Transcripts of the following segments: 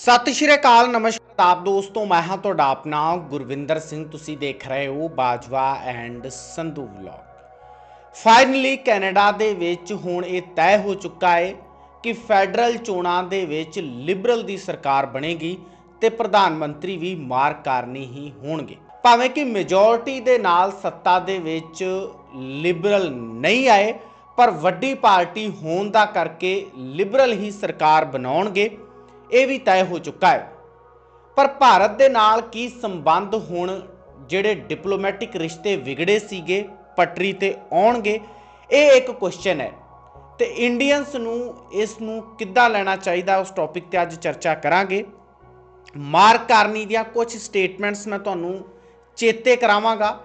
ਸਤਿ ਸ਼੍ਰੀ ਅਕਾਲ, ਨਮਸਕਾਰ ਆਪ ਦੋਸਤੋ, ਮੈਂ ਹਾਂ ਤੁਹਾਡਾ ਆਪਣਾ ਗੁਰਵਿੰਦਰ ਸਿੰਘ। ਤੁਸੀਂ ਦੇਖ ਰਹੇ ਹੋ Bajwa and Sandhu vlog. Finally Canada ਦੇ ਵਿੱਚ ਹੁਣ ਇਹ ਤੈਅ ਹੋ ਚੁੱਕਾ ਹੈ ਕਿ ਫੈਡਰਲ ਚੋਣਾਂ ਦੇ ਵਿੱਚ ਲਿਬਰਲ ਦੀ ਸਰਕਾਰ ਬਣੇਗੀ ਤੇ ਪ੍ਰਧਾਨ ਮੰਤਰੀ ਵੀ ਮਾਰ ਕਾਰਨੀ ਹੀ ਹੋਣਗੇ। ਭਾਵੇਂ ਕਿ ਮੈਜੋਰਟੀ ਦੇ ਨਾਲ ਸੱਤਾ ਦੇ ਵਿੱਚ ਲਿਬਰਲ ਨਹੀਂ ਆਏ, ਪਰ ਵੱਡੀ ਪਾਰਟੀ ਹੋਣ ਦਾ ਕਰਕੇ ਲਿਬਰਲ ਹੀ ਸਰਕਾਰ ਬਣਾਉਣਗੇ। ਇਹ ਵੀ ਤੈਅ ਹੋ ਚੁੱਕਾ ਹੈ। ਪਰ ਭਾਰਤ ਦੇ ਨਾਲ ਕੀ ਸੰਬੰਧ ਹੁਣ ਜਿਹੜੇ ਡਿਪਲੋਮੈਟਿਕ ਰਿਸ਼ਤੇ ਵਿਗੜੇ ਸੀਗੇ, ਪਟਰੀ ਤੇ ਆਉਣਗੇ, ਇਹ ਇੱਕ ਕੁਐਸਚਨ ਹੈ। ਤੇ ਇੰਡੀਅਨਸ ਨੂੰ, ਇਸ ਨੂੰ ਕਿੱਦਾਂ ਲੈਣਾ ਚਾਹੀਦਾ ਉਸ ਟੌਪਿਕ ਤੇ ਅੱਜ ਚਰਚਾ ਕਰਾਂਗੇ। ਮਾਰਕ ਕਾਰਨੀ ਦੀਆਂ ਕੁਝ ਸਟੇਟਮੈਂਟਸ ਮੈਂ ਤੁਹਾਨੂੰ ਚੇਤੇ ਕਰਾਵਾਂਗਾ।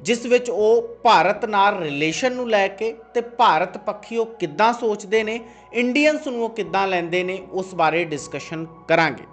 ਜਿਸ ਵਿੱਚ ਉਹ ਭਾਰਤ ਨਾਲ ਰਿਲੇਸ਼ਨ ਨੂੰ ਲੈ ਕੇ ਤੇ ਭਾਰਤ ਪੱਖੀ ਉਹ ਕਿੱਦਾਂ ਸੋਚਦੇ ਨੇ ਇੰਡੀਅਨਸ ਨੂੰ ਉਹ ਕਿੱਦਾਂ ਲੈਂਦੇ ਨੇ, ਉਸ ਬਾਰੇ ਡਿਸਕਸ਼ਨ ਕਰਾਂਗੇ।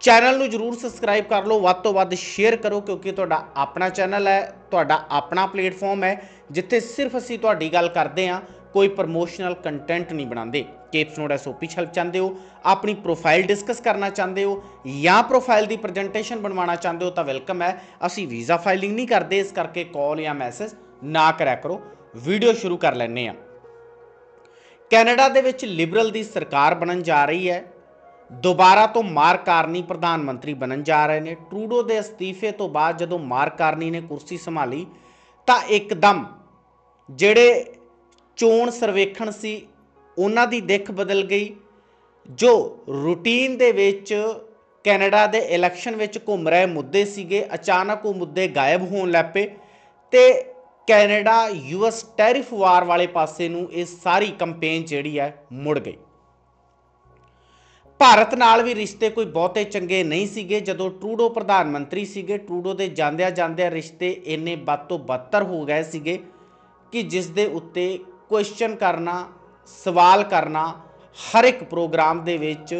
ਚੈਨਲ ਨੂੰ ਜਰੂਰ ਸਬਸਕ੍ਰਾਈਬ ਕਰ ਲਓ, ਵੱਧ ਤੋਂ ਵੱਧ ਸ਼ੇਅਰ ਕਰੋ, ਕਿਉਂਕਿ ਤੁਹਾਡਾ ਆਪਣਾ ਚੈਨਲ ਹੈ, ਤੁਹਾਡਾ ਆਪਣਾ ਪਲੇਟਫਾਰਮ ਹੈ, ਜਿੱਥੇ ਸਿਰਫ ਅਸੀਂ ਤੁਹਾਡੀ ਗੱਲ ਕਰਦੇ ਹਾਂ, ਕੋਈ ਪ੍ਰਮੋਸ਼ਨਲ ਕੰਟੈਂਟ ਨਹੀਂ ਬਣਾਉਂਦੇ। ਕੇਪਸ ਨੋਟ ਐਸਓਪੀ ਹੈਲਪ ਚਾਹੁੰਦੇ ਹੋ, ਆਪਣੀ ਪ੍ਰੋਫਾਈਲ ਡਿਸਕਸ ਕਰਨਾ ਚਾਹੁੰਦੇ ਹੋ, ਜਾਂ ਪ੍ਰੋਫਾਈਲ ਦੀ ਪ੍ਰੈਜੈਂਟੇਸ਼ਨ ਬਣਵਾਉਣਾ ਚਾਹੁੰਦੇ ਹੋ, ਤਾਂ ਵੈਲਕਮ ਹੈ। ਅਸੀਂ ਵੀਜ਼ਾ ਫਾਈਲਿੰਗ ਨਹੀਂ ਕਰਦੇ, ਇਸ ਕਰਕੇ ਕਾਲ ਜਾਂ ਮੈਸੇਜ ਨਾ ਕਰਿਆ ਕਰੋ। ਵੀਡੀਓ ਸ਼ੁਰੂ ਕਰ ਲੈਂਦੇ ਆ ਕੈਨੇਡਾ ਦੇ ਵਿੱਚ ਲਿਬਰਲ ਦੀ ਸਰਕਾਰ ਬਣਨ ਜਾ ਰਹੀ ਹੈ। ਦੁਬਾਰਾ ਤੋਂ ਮਾਰਕ ਕਾਰਨੀ ਪ੍ਰਧਾਨ ਮੰਤਰੀ ਬਣਨ ਜਾ ਰਹੇ ਨੇ। ਟਰੂਡੋ ਦੇ ਅਸਤੀਫੇ ਤੋਂ ਬਾਅਦ ਜਦੋਂ ਮਾਰਕ ਕਾਰਨੀ ਨੇ ਕੁਰਸੀ ਸੰਭਾਲੀ, ਤਾਂ ਇੱਕਦਮ ਜਿਹੜੇ ਚੋਣ ਸਰਵੇਖਣ ਸੀ ਉਹਨਾਂ ਦੀ ਦਿੱਖ ਬਦਲ ਗਈ, ਜੋ ਰੂਟੀਨ ਦੇ ਵਿੱਚ ਕੈਨੇਡਾ ਦੇ ਇਲੈਕਸ਼ਨ ਵਿੱਚ ਘੁੰਮ ਰਹੇ ਮੁੱਦੇ ਸੀਗੇ, ਅਚਾਨਕ ਉਹ ਮੁੱਦੇ ਗਾਇਬ ਹੋਣ ਲੱਗ ਪਏ ਤੇ ਕੈਨੇਡਾ ਯੂਐਸ ਟੈਰਿਫ ਵਾਰ ਵਾਲੇ ਪਾਸੇ ਨੂੰ ਇਹ ਸਾਰੀ ਕੰਪੇਨ ਜਿਹੜੀ ਹੈ ਮੁੜ ਗਈ। ਭਾਰਤ ਨਾਲ ਵੀ ਰਿਸ਼ਤੇ ਕੋਈ ਬਹੁਤੇ ਚੰਗੇ ਨਹੀਂ ਸੀਗੇ, ਜਦੋਂ ਟਰੂਡੋ ਪ੍ਰਧਾਨ ਮੰਤਰੀ ਸੀਗੇ, ਟਰੂਡੋ ਦੇ ਜਾਂਦਿਆਂ ਜਾਂਦਿਆਂ ਰਿਸ਼ਤੇ ਇੰਨੇ ਵੱਧ ਤੋਂ ਬੱਤਰ ਹੋ ਗਏ ਸੀਗੇ ਕਿ ਜਿਸ ਦੇ ਉੱਤੇ ਕੁਐਸਚਨ ਕਰਨਾ ਸਵਾਲ ਕਰਨਾ ਹਰ ਇੱਕ ਪ੍ਰੋਗਰਾਮ ਦੇ ਵਿੱਚ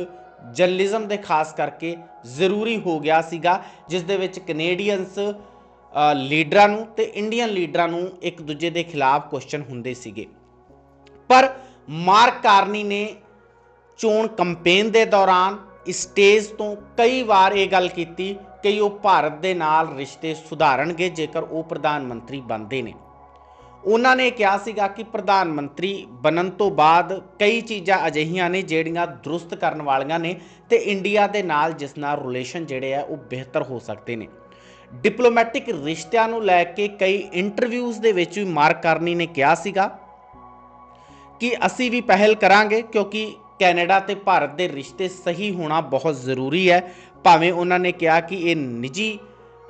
ਜਰਨਲਿਜ਼ਮ ਦੇ ਖਾਸ ਕਰਕੇ ਜ਼ਰੂਰੀ ਹੋ ਗਿਆ ਸੀਗਾ, ਜਿਸ ਦੇ ਵਿੱਚ ਕੈਨੇਡੀਅਨਸ ਲੀਡਰਾਂ ਨੂੰ ਤੇ ਇੰਡੀਅਨ ਲੀਡਰਾਂ ਨੂੰ ਇੱਕ ਦੂਜੇ ਦੇ ਖਿਲਾਫ ਕੁਐਸਚਨ ਹੁੰਦੇ ਸੀਗੇ। ਪਰ ਮਾਰਕ ਕਾਰਨੀ ਨੇ ਚੋਣ ਕੰਪੇਨ ਦੇ ਦੌਰਾਨ ਸਟੇਜ ਤੋਂ ਕਈ ਵਾਰ ਇਹ ਗੱਲ ਕੀਤੀ ਕਿ ਉਹ ਭਾਰਤ ਦੇ ਨਾਲ ਰਿਸ਼ਤੇ ਸੁਧਾਰਨਗੇ ਜੇਕਰ ਉਹ ਪ੍ਰਧਾਨ ਮੰਤਰੀ ਬਣਦੇ ਨੇ। ਉਹਨਾਂ ਨੇ ਕਿਹਾ ਸੀਗਾ ਕਿ ਪ੍ਰਧਾਨ ਮੰਤਰੀ ਬਣਨ ਤੋਂ ਬਾਅਦ ਕਈ ਚੀਜ਼ਾਂ ਅਜਿਹੀਆਂ ਨੇ ਜਿਹੜੀਆਂ ਦਰੁਸਤ ਕਰਨ ਵਾਲੀਆਂ ਨੇ ਤੇ ਇੰਡੀਆ ਦੇ ਨਾਲ ਜਿਸ ਨਾਲ ਰਿਲੇਸ਼ਨ ਜਿਹੜੇ ਆ ਉਹ ਬਿਹਤਰ ਹੋ ਸਕਦੇ ਨੇ। ਡਿਪਲੋਮੈਟਿਕ ਰਿਸ਼ਤਿਆਂ ਨੂੰ ਲੈ ਕੇ ਕਈ ਇੰਟਰਵਿਊਜ਼ ਦੇ ਵਿੱਚ ਵੀ ਮਾਰਕ ਕਰਨੀ ਨੇ ਕਿਹਾ ਸੀਗਾ ਕਿ ਅਸੀਂ ਵੀ ਪਹਿਲ ਕਰਾਂਗੇ ਕਿਉਂਕਿ ਕੈਨੇਡਾ ਤੇ ਭਾਰਤ ਦੇ ਰਿਸ਼ਤੇ ਸਹੀ ਹੋਣਾ ਬਹੁਤ ਜ਼ਰੂਰੀ ਹੈ। ਭਾਵੇਂ ਉਹਨਾਂ ਨੇ ਕਿਹਾ ਕਿ ਇਹ ਨਿੱਜੀ,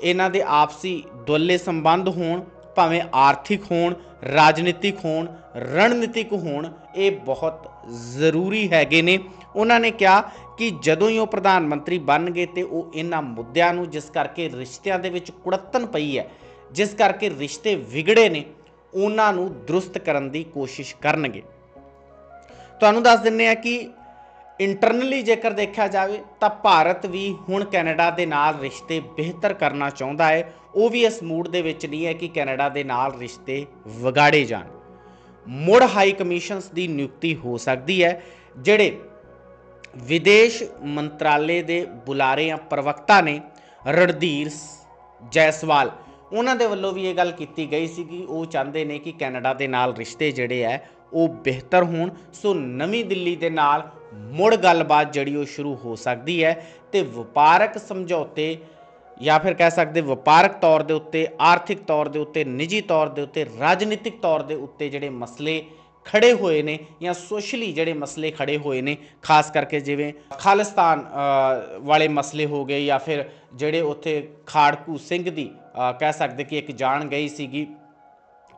ਇਹਨਾਂ ਦੇ ਆਪਸੀ ਦੁੱਲੇ ਸੰਬੰਧ ਹੋਣ ਭਾਵੇਂ ਆਰਥਿਕ ਹੋਣ, ਰਾਜਨੀਤਿਕ ਹੋਣ, ਰਣਨੀਤਿਕ ਹੋਣ, ਇਹ ਬਹੁਤ ਜ਼ਰੂਰੀ ਹੈਗੇ ਨੇ। ਉਹਨਾਂ ਨੇ ਕਿਹਾ ਕਿ ਜਦੋਂ ਹੀ ਉਹ ਪ੍ਰਧਾਨ ਮੰਤਰੀ ਬਣਨਗੇ ਤੇ ਉਹ ਇਹਨਾਂ ਮੁੱਦਿਆਂ ਨੂੰ, ਜਿਸ ਕਰਕੇ ਰਿਸ਼ਤਿਆਂ ਦੇ ਵਿੱਚ ਕੁੜੱਤਨ ਪਈ ਹੈ, ਜਿਸ ਕਰਕੇ ਰਿਸ਼ਤੇ ਵਿਗੜੇ ਨੇ, ਉਹਨਾਂ ਨੂੰ ਦਰੁਸਤ ਕਰਨ ਦੀ ਕੋਸ਼ਿਸ਼ ਕਰਨਗੇ। ਤੁਹਾਨੂੰ ਦੱਸ ਦਿੰਨੇ ਆ ਕਿ ਇੰਟਰਨਲੀ ਜੇਕਰ ਦੇਖਿਆ ਜਾਵੇ ਤਾਂ ਭਾਰਤ ਵੀ ਹੁਣ ਕੈਨੇਡਾ ਦੇ ਨਾਲ ਰਿਸ਼ਤੇ ਬਿਹਤਰ ਕਰਨਾ ਚਾਹੁੰਦਾ ਹੈ। ਉਹ ਵੀ ਇਸ ਮੂਡ ਦੇ ਵਿੱਚ ਨਹੀਂ ਹੈ ਕਿ ਕੈਨੇਡਾ ਦੇ ਨਾਲ ਰਿਸ਼ਤੇ ਵਿਗਾੜੇ ਜਾਣ। ਮੁੜ ਹਾਈ ਕਮਿਸ਼ਨਸ ਦੀ ਨਿਯੁਕਤੀ ਹੋ ਸਕਦੀ ਹੈ, ਜਿਹੜੇ ਵਿਦੇਸ਼ ਮੰਤਰਾਲੇ ਦੇ ਬੁਲਾਰੇ ਜਾਂ ਪ੍ਰਵਕਤਾ ਨੇ ਰਣਧੀਰ ਜੈਸਵਾਲ, ਉਹਨਾਂ ਦੇ ਵੱਲੋਂ ਵੀ ਇਹ ਗੱਲ ਕੀਤੀ ਗਈ ਸੀ ਕਿ ਉਹ ਚਾਹੁੰਦੇ ਨੇ ਕਿ ਕੈਨੇਡਾ ਦੇ ਨਾਲ ਰਿਸ਼ਤੇ ਜਿਹੜੇ ਹੈ, ਉਹ ਬਿਹਤਰ ਹੋਣ। ਸੋ ਨਵੀਂ ਦਿੱਲੀ ਦੇ ਨਾਲ ਮੁੜ ਗੱਲਬਾਤ ਜਿਹੜੀ ਉਹ ਸ਼ੁਰੂ ਹੋ ਸਕਦੀ ਹੈ ਤੇ ਵਪਾਰਕ ਸਮਝੌਤੇ ਜਾਂ ਫਿਰ ਕਹਿ ਸਕਦੇ ਵਪਾਰਕ ਤੌਰ ਦੇ ਉੱਤੇ, ਆਰਥਿਕ ਤੌਰ ਦੇ ਉੱਤੇ, ਨਿੱਜੀ ਤੌਰ ਦੇ ਉੱਤੇ, ਰਾਜਨੀਤਿਕ ਤੌਰ ਦੇ ਉੱਤੇ ਜਿਹੜੇ ਮਸਲੇ ਖੜੇ ਹੋਏ ਨੇ ਜਾਂ ਸੋਸ਼ਲੀ ਜਿਹੜੇ ਮਸਲੇ ਖੜੇ ਹੋਏ ਨੇ, ਖਾਸ ਕਰਕੇ ਜਿਵੇਂ ਖਾਲਿਸਤਾਨ ਵਾਲੇ ਮਸਲੇ ਹੋ ਗਏ ਜਾਂ ਫਿਰ ਜਿਹੜੇ ਉੱਥੇ ਖਾੜਕੂ ਸਿੰਘ ਦੀ ਕਹਿ ਸਕਦੇ ਕਿ ਇੱਕ ਜਾਣ ਗਈ ਸੀਗੀ।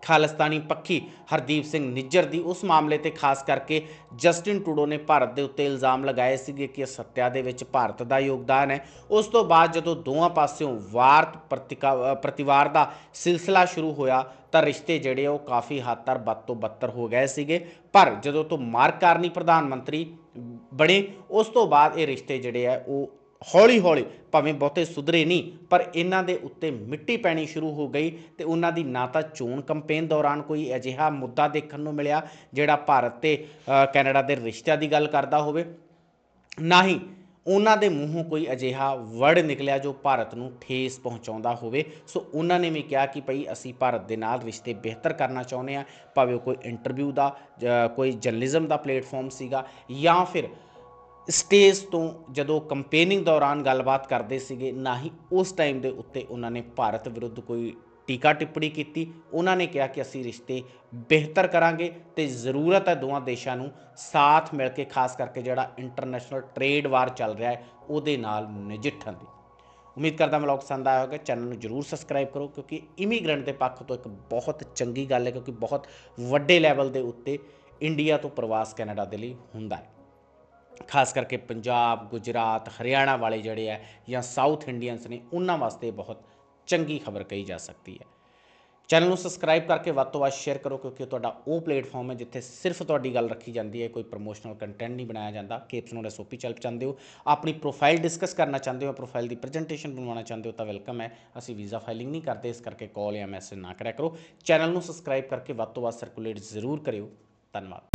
ਖਾਲਿਸਤਾਨੀ ਪੱਖੀ ਹਰਦੀਪ ਸਿੰਘ ਨਿੱਜਰ ਦੀ ਉਸ ਮਾਮਲੇ ਤੇ ਖਾਸ ਕਰਕੇ ਜਸਟਿਨ ਟੂਡੋ ਨੇ ਭਾਰਤ ਦੇ ਉੱਤੇ ਇਲਜ਼ਾਮ ਲਗਾਏ ਸੀਗੇ ਕਿ ਇਸ ਹੱਤਿਆ ਦੇ ਵਿੱਚ ਭਾਰਤ ਦਾ ਯੋਗਦਾਨ ਹੈ। ਉਸ ਤੋਂ ਬਾਅਦ ਜਦੋਂ ਦੋਵਾਂ ਪਾਸਿਓਂ ਵਾਰ ਪ੍ਰਤੀਕਾ- ਪ੍ਰਤੀਵਾਰ ਦਾ ਸਿਲਸਿਲਾ ਸ਼ੁਰੂ ਹੋਇਆ ਤਾਂ ਰਿਸ਼ਤੇ ਜਿਹੜੇ ਉਹ ਕਾਫੀ ਹੱਦ ਤੱਕ ਬਦ ਤੋਂ ਬੱਤਰ ਹੋ ਗਏ ਸੀਗੇ। ਪਰ ਜਦੋਂ ਤੋਂ ਮਾਰਕ ਕਾਰਨੀ ਪ੍ਰਧਾਨ ਮੰਤਰੀ ਬਣੇ, ਉਸ ਤੋਂ ਬਾਅਦ ਇਹ ਰਿਸ਼ਤੇ ਜਿਹੜੇ ਆ ਉਹ ਹੌਲੀ ਹੌਲੀ, ਭਾਵੇਂ ਬਹੁਤੇ ਸੁਧਰੇ ਨਹੀਂ, ਪਰ ਇਹਨਾਂ ਦੇ ਉੱਤੇ ਮਿੱਟੀ ਪੈਣੀ ਸ਼ੁਰੂ ਹੋ ਗਈ ਤੇ ਉਹਨਾਂ ਦੀ ਨਾ ਤਾਂ ਚੋਣ ਕੰਪੇਨ ਦੌਰਾਨ ਕੋਈ ਅਜਿਹਾ ਮੁੱਦਾ ਦੇਖਣ ਨੂੰ ਮਿਲਿਆ ਜਿਹੜਾ ਭਾਰਤ ਤੇ ਕੈਨੇਡਾ ਦੇ ਰਿਸ਼ਤਿਆਂ ਦੀ ਗੱਲ ਕਰਦਾ ਹੋਵੇ। ਨਾ ਹੀ ਉਹਨਾਂ ਦੇ ਮੂੰਹੋਂ ਕੋਈ ਅਜਿਹਾ ਵਰਡ ਨਿਕਲਿਆ ਜੋ ਭਾਰਤ ਨੂੰ ਠੇਸ ਪਹੁੰਚਾਉਂਦਾ ਹੋਵੇ। ਸੋ ਉਹਨਾਂ ਨੇ ਵੀ ਕਿਹਾ ਕਿ ਭਈ ਅਸੀਂ ਭਾਰਤ ਦੇ ਨਾਲ ਰਿਸ਼ਤੇ ਬਿਹਤਰ ਕਰਨਾ ਚਾਹੁੰਦੇ ਆ ਭਾਵੇਂ ਉਹ ਕੋਈ ਇੰਟਰਵਿਊ ਦਾ ਕੋਈ ਜਰਨਲਿਜ਼ਮ ਦਾ ਪਲੇਟਫਾਰਮ ਸੀਗਾ ਜਾਂ ਫਿਰ ਸਟੇਜ ਤੋਂ ਜਦੋਂ ਕੰਪੇਨਿੰਗ ਦੌਰਾਨ ਗੱਲਬਾਤ ਕਰਦੇ ਸੀਗੇ, ਨਾ ਹੀ ਉਸ ਟਾਈਮ ਦੇ ਉੱਤੇ ਉਹਨਾਂ ਨੇ ਭਾਰਤ ਵਿਰੁੱਧ ਕੋਈ ਟੀਕਾ ਟਿੱਪਣੀ ਕੀਤੀ। ਉਹਨਾਂ ਨੇ ਕਿਹਾ ਕਿ ਅਸੀਂ ਰਿਸ਼ਤੇ ਬਿਹਤਰ ਕਰਾਂਗੇ ਤੇ ਜ਼ਰੂਰਤ ਹੈ ਦੋਵਾਂ ਦੇਸ਼ਾਂ ਨੂੰ ਸਾਥ ਮਿਲ ਕੇ, ਖਾਸ ਕਰਕੇ ਜਿਹੜਾ ਇੰਟਰਨੈਸ਼ਨਲ ਟ੍ਰੇਡ ਵਾਰ ਚੱਲ ਰਿਹਾ ਹੈ, ਉਹਦੇ ਨਾਲ ਨਜਿੱਠਣ ਦੀ। ਉਮੀਦ ਕਰਦਾ ਵਲੌਗ ਪਸੰਦ ਆਇਆ ਹੋਵੇਗਾ। ਚੈਨਲ ਨੂੰ ਜਰੂਰ ਸਬਸਕ੍ਰਾਈਬ ਕਰੋ, ਕਿਉਂਕਿ ਇਮੀਗ੍ਰੈਂਟ ਦੇ ਪੱਖ ਤੋਂ ਇੱਕ ਬਹੁਤ ਚੰਗੀ ਗੱਲ ਹੈ, ਕਿਉਂਕਿ ਬਹੁਤ ਵੱਡੇ ਲੈਵਲ ਦੇ ਉੱਤੇ ਇੰਡੀਆ ਤੋਂ ਪ੍ਰਵਾਸ ਕੈਨੇਡਾ ਦੇ ਲਈ ਹੁੰਦਾ ਹੈ। ਖਾਸ ਕਰਕੇ ਪੰਜਾਬ, ਗੁਜਰਾਤ, ਹਰਿਆਣਾ ਵਾਲੇ ਜਿਹੜੇ ਆ ਜਾਂ ਸਾਊਥ ਇੰਡੀਅਨਸ ਨੇ, ਉਹਨਾਂ ਵਾਸਤੇ ਬਹੁਤ ਚੰਗੀ ਖਬਰ ਕਹੀ ਜਾ ਸਕਦੀ ਹੈ। ਚੈਨਲ ਨੂੰ ਸਬਸਕ੍ਰਾਈਬ ਕਰਕੇ ਵੱਧ ਤੋਂ ਵੱਧ ਸ਼ੇਅਰ ਕਰੋ, ਕਿਉਂਕਿ ਤੁਹਾਡਾ ਉਹ ਪਲੇਟਫਾਰਮ ਹੈ ਜਿੱਥੇ ਸਿਰਫ ਤੁਹਾਡੀ ਗੱਲ ਰੱਖੀ ਜਾਂਦੀ ਹੈ, ਕੋਈ ਪ੍ਰੋਮੋਸ਼ਨਲ ਕੰਟੈਂਟ ਨਹੀਂ ਬਣਾਇਆ ਜਾਂਦਾ। ਕੇਪਸ ਨੂੰ ਐਸਓਪੀ ਚੱਲ ਚਾਹੁੰਦੇ ਹੋ। ਆਪਣੀ ਪ੍ਰੋਫਾਈਲ ਡਿਸਕਸ ਕਰਨਾ ਚਾਹੁੰਦੇ ਹੋ ਪ੍ਰੋਫਾਈਲ ਦੀ ਪ੍ਰੈਜੈਂਟੇਸ਼ਨ ਬਣਵਾਉਣਾ ਚਾਹੁੰਦੇ ਹੋ, ਤਾਂ ਵੈਲਕਮ ਹੈ। ਅਸੀਂ ਵੀਜ਼ਾ ਫਾਈਲਿੰਗ ਨਹੀਂ ਕਰਦੇ, ਇਸ ਕਰਕੇ ਕਾਲ ਜਾਂ ਮੈਸੇਜ ਨਾ ਕਰਿਆ ਕਰੋ। ਚੈਨਲ ਨੂੰ ਸਬਸਕ੍ਰਾਈਬ ਕਰਕੇ ਵੱਧ ਤੋਂ ਵੱਧ ਸਰਕੂਲੇਟ ਜ਼ਰੂਰ ਕਰਿਓ। ਧੰਨਵਾਦ।